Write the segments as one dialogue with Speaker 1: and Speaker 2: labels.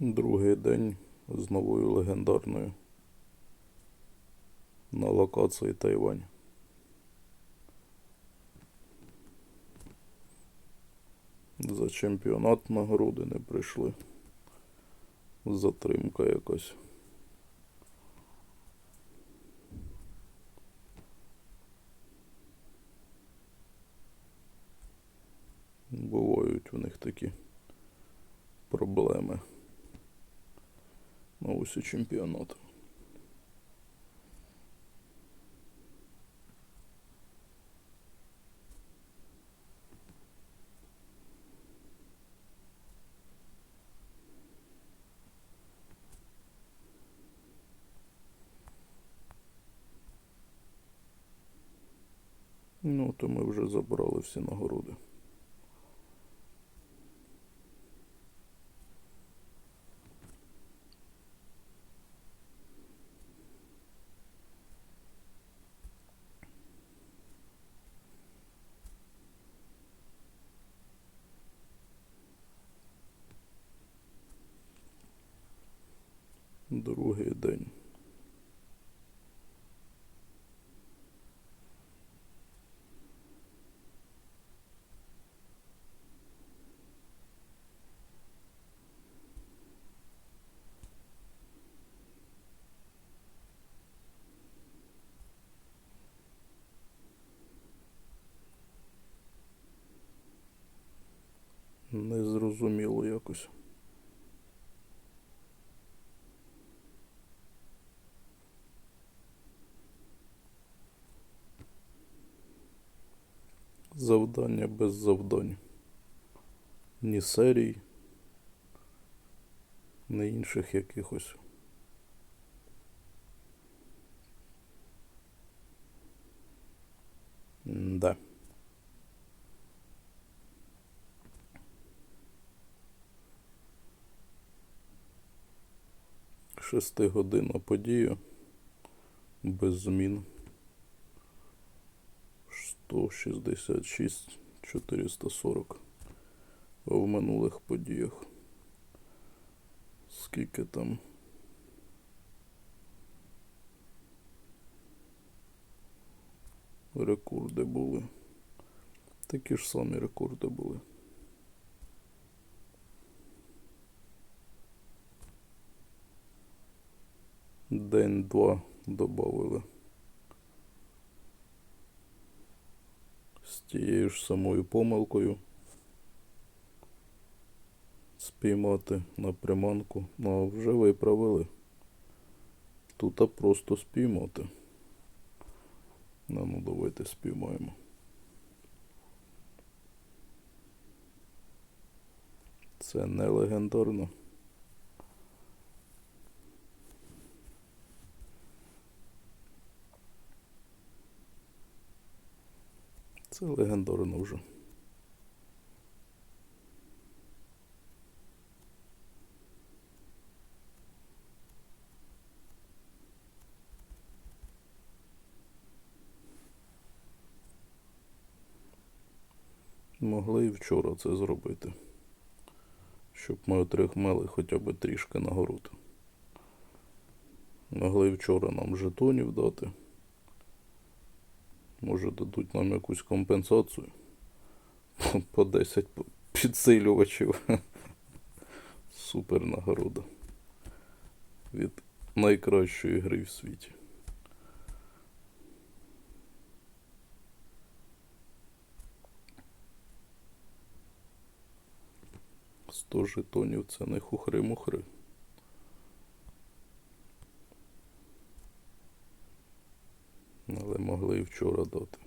Speaker 1: Другий день з новою легендарною на локації Тайвань. За чемпіонат нагороди не прийшли. Затримка якась. Бувають у них такі проблеми на усі чемпіонати. Ну, то ми вже забрали всі нагороди. Другий день. Незрозуміло якось. Завдання без завдань. Ні серій, ні інших якихось. Да. Шестигодинна подія без змін. 166 440 а в минулих подіях. Скільки там? Рекорди були. Такі ж самі рекорди були. День-два добавили. Тією ж самою помилкою. Спіймати на приманку. Ну, а вже виправили. Тут а просто спіймати. Ну, давайте спіймаємо. Це не легендарно. Це легендарно вже. Могли і вчора це зробити. Щоб ми отримали хоча б трішки нагород. Могли і вчора нам жетонів дати. Може дадуть нам якусь компенсацію. По 10 підсилювачів. Супер нагорода. Від найкращої гри в світі. Сто жетонів це не хухри-мухри. Але могли і вчора дати.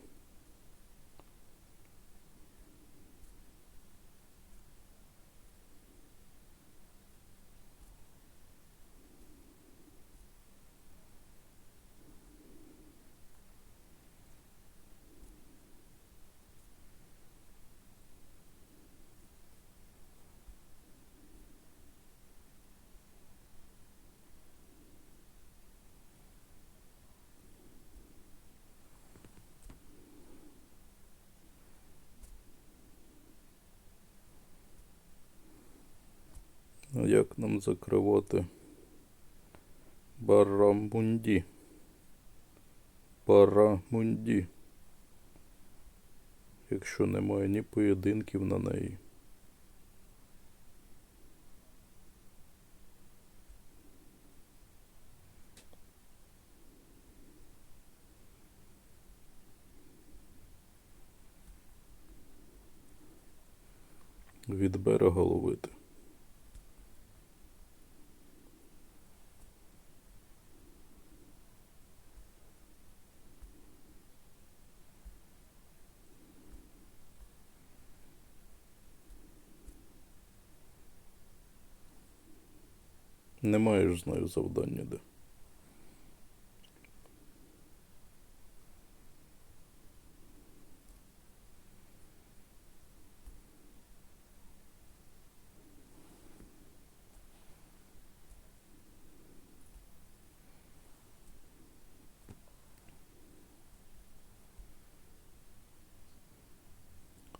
Speaker 1: Як нам закривати Барамунді? Барамунді. Якщо немає ні поєдинків на неї. Від берега ловити. Немає ж знаю завдання де.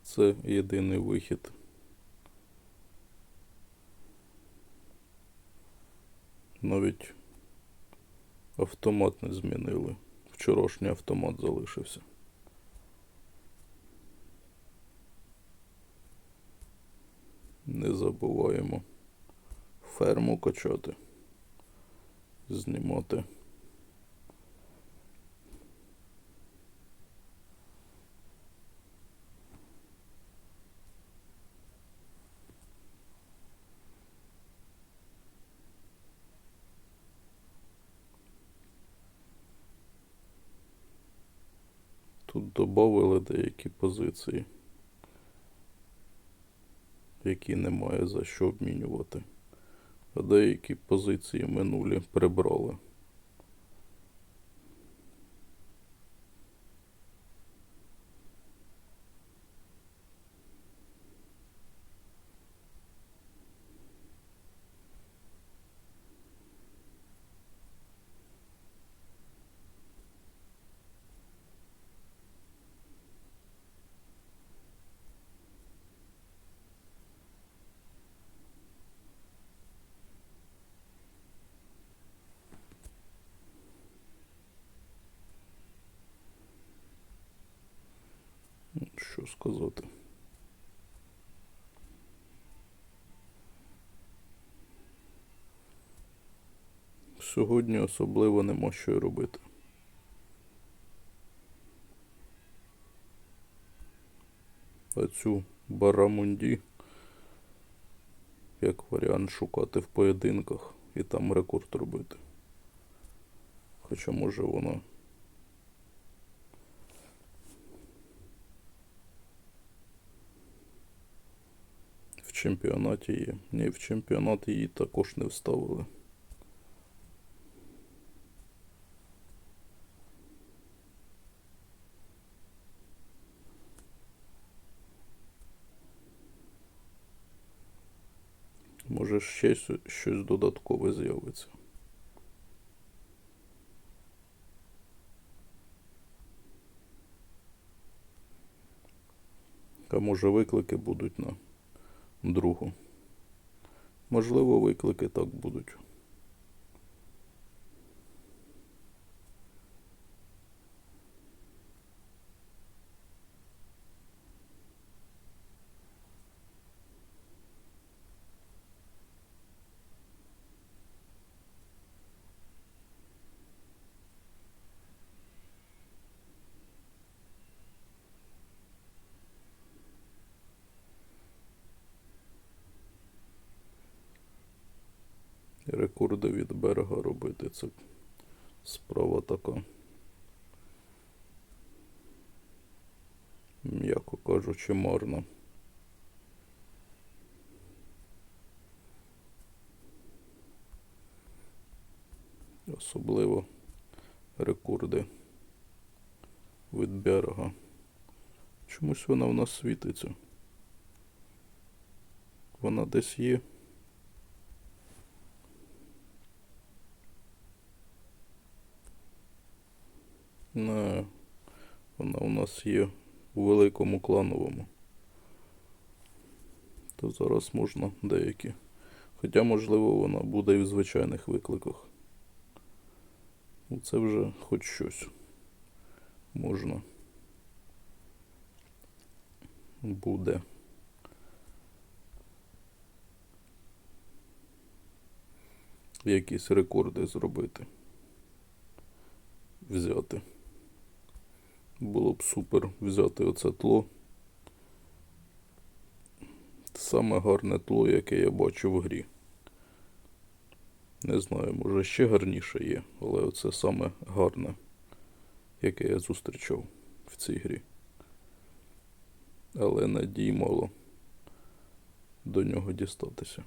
Speaker 1: Це єдиний вихід. Навіть автомат не змінили. Вчорашній автомат залишився. Не забуваємо ферму качати, знімати. Додали деякі позиції, які немає за що обмінювати. А деякі позиції минулі прибрали. Що сказати? Сьогодні особливо нема що й робити. А цю барамунді як варіант шукати в поєдинках і там рекорд робити. Хоча може воно в чемпіонаті є. Ні, в чемпіонат її також не вставили. Може ще щось додаткове з'явиться. А може виклики будуть на другу. Можливо, виклики так будуть. Рекорди від берега робити. Це справа така. М'яко кажучи, марна. Особливо рекорди від берега. Чомусь вона в нас світиться. Вона десь є. Не, вона у нас є у великому клановому. То зараз можна деякі Хоча, можливо, вона буде і в звичайних викликах. Ну, це вже хоч щось можна. Буде. Якісь рекорди зробити. Взяти. Було б супер взяти оце тло. Саме гарне тло, яке я бачу в грі. Не знаю, може ще гарніше є, але оце саме гарне, яке я зустрічав в цій грі. Але надій мало до нього дістатися.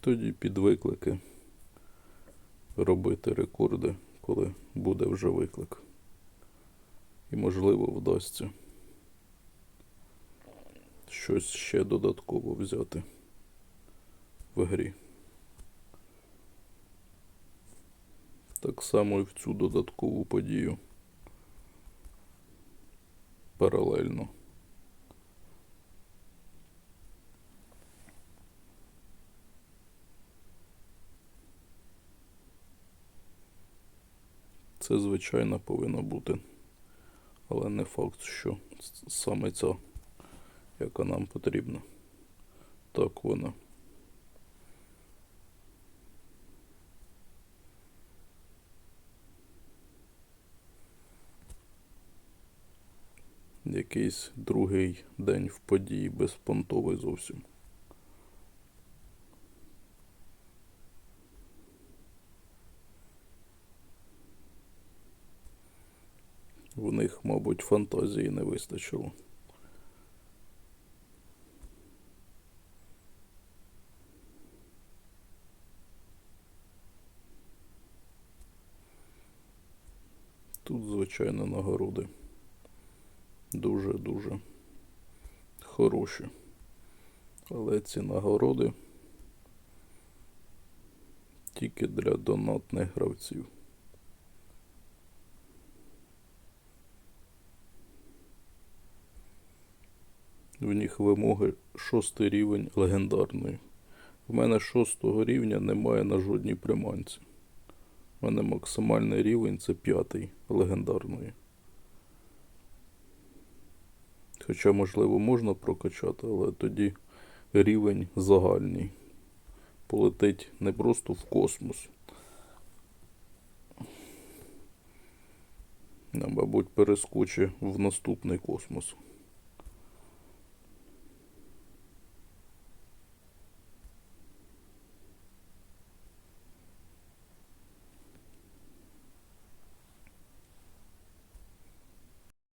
Speaker 1: Тоді під виклики робити рекорди, коли буде вже виклик. І можливо вдасться щось ще додатково взяти в грі. Так само і в цю додаткову подію. Паралельно. Це звичайно повинно бути. Але не факт, що саме ця, яка нам потрібна. Так вона. Якийсь другий день в події безпонтовий зовсім. В мабуть, фантазії не вистачило. Тут, звичайно, нагороди дуже-дуже хороші. Але ці нагороди тільки для донатних гравців. В них вимоги шостий рівень легендарної. В мене шостого рівня немає на жодній приманці. У мене максимальний рівень це п'ятий легендарної. Хоча, можливо, можна прокачати, але тоді рівень загальний. Полетить не просто в космос. Мабуть, перескочить в наступний космос.